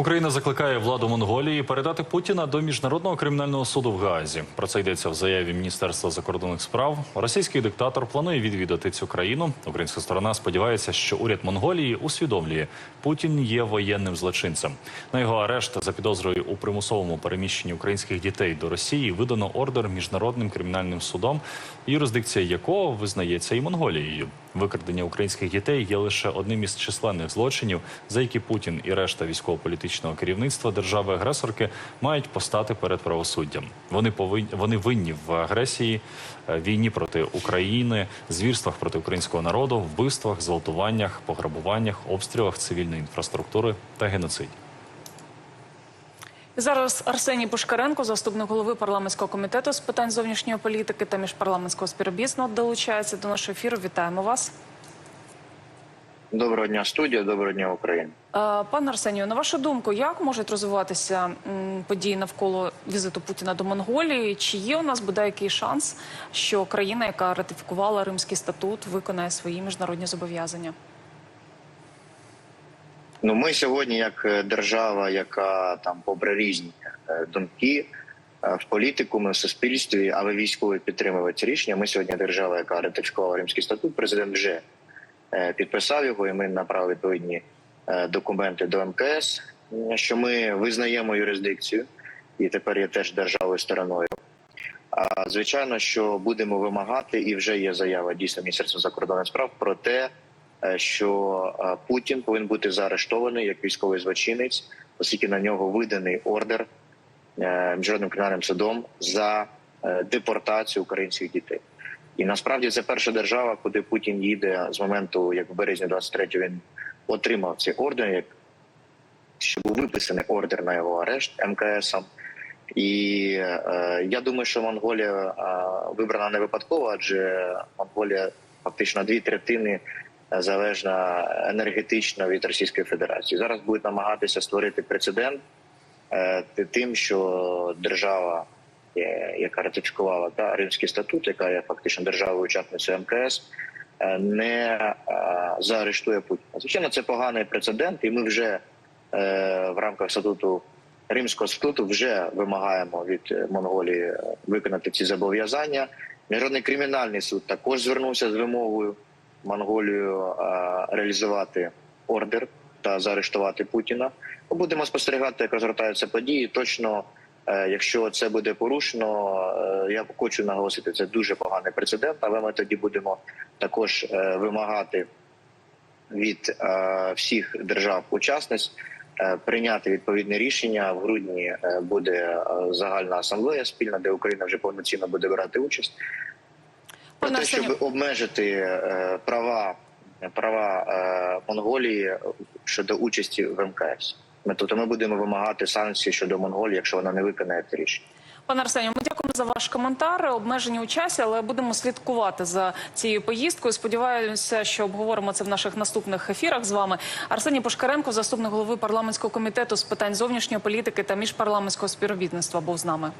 Україна закликає владу Монголії передати Путіна до міжнародного кримінального суду в Гаазі. Про це йдеться в заяві Міністерства закордонних справ. Російський диктатор планує відвідати цю країну. Українська сторона сподівається, що уряд Монголії усвідомлює, Путін є воєнним злочинцем. На його арешт за підозрою у примусовому переміщенні українських дітей до Росії видано ордер міжнародним кримінальним судом, юрисдикція якого визнається і Монголією. Викрадення українських дітей є лише одним із численних злочинів, за які Путін і решта військово-політичного керівництва держави-агресорки мають постати перед правосуддям. Вони повинні вони винні в агресії, е, війні проти України, звірствах проти українського народу, вбивствах, зґвалтуваннях, пограбуваннях, обстрілах цивільної інфраструктури та геноциді. Зараз Арсеній Пушкаренко, заступник голови парламентського комітету з питань зовнішньої політики та міжпарламентського співробітництва, долучається до нашого ефіру. Вітаємо вас. Доброго дня, студія, доброго дня, Україна. Е, Пане Арсенію, на вашу думку, як можуть розвиватися події навколо візиту Путіна до Монголії? Чи є у нас буде який шанс, що країна, яка ратифікувала Римський статут, виконає свої міжнародні зобов'язання? Ну, ми сьогодні, як е, держава, яка там, попри різні е, думки е, в політику, ми в суспільстві, але військові підтримують ці рішення. Ми сьогодні держава, яка ратифікувала Римський статут. Президент вже підписав його, і ми направили відповідні документи до МКС, що ми визнаємо юрисдикцію, і тепер є теж державою стороною. А звичайно, що будемо вимагати, і вже є заява дійсно Міністерства закордонних справ про те, що е, Путін повинен бути заарештований як військовий злочинець, оскільки на нього виданий ордер е, міжнародним кримінальним судом за е, депортацію українських дітей. І насправді це перша держава, куди Путін їде з моменту, як в березні 23-го він отримав цей ордер, як що був виписаний ордер на його арешт МКСом. І е, я думаю, що Монголія е, вибрана не випадково, адже Монголія фактично дві третини е, залежна енергетично від Російської Федерації. Зараз будуть намагатися створити прецедент е, тим, що держава, е, яка ратифікувала та Римський статут, яка є фактично державою учасницею МКС, е, не заарештує Путіна. Звичайно, це поганий прецедент, і ми вже в рамках статуту. Римського статуту вже вимагаємо від Монголії виконати ці зобов'язання. Міжнародний кримінальний суд також звернувся з вимогою Монголію е, реалізувати ордер та заарештувати Путіна. Будемо спостерігати, як розгортаються події. Точно, е, якщо це буде порушено, е, я хочу наголосити, це дуже поганий прецедент. Але ми тоді будемо також вимагати від всіх держав-учасниць прийняти відповідне рішення. В грудні буде загальна асамблея спільна, де Україна вже повноцінно буде брати участь. Про те, щоб обмежити е, права права е, Монголії щодо участі в МКС. Ми тобто ми будемо вимагати санкцій щодо Монголії, якщо вона не виконає це рішення. Пане Арсенію, ми дякуємо за ваш коментар. Обмежені у часі, але будемо слідкувати за цією поїздкою. Сподіваюся, що обговоримо це в наших наступних ефірах з вами. Арсеній Пушкаренко, заступник голови парламентського комітету з питань зовнішньої політики та міжпарламентського співробітництва, був з нами.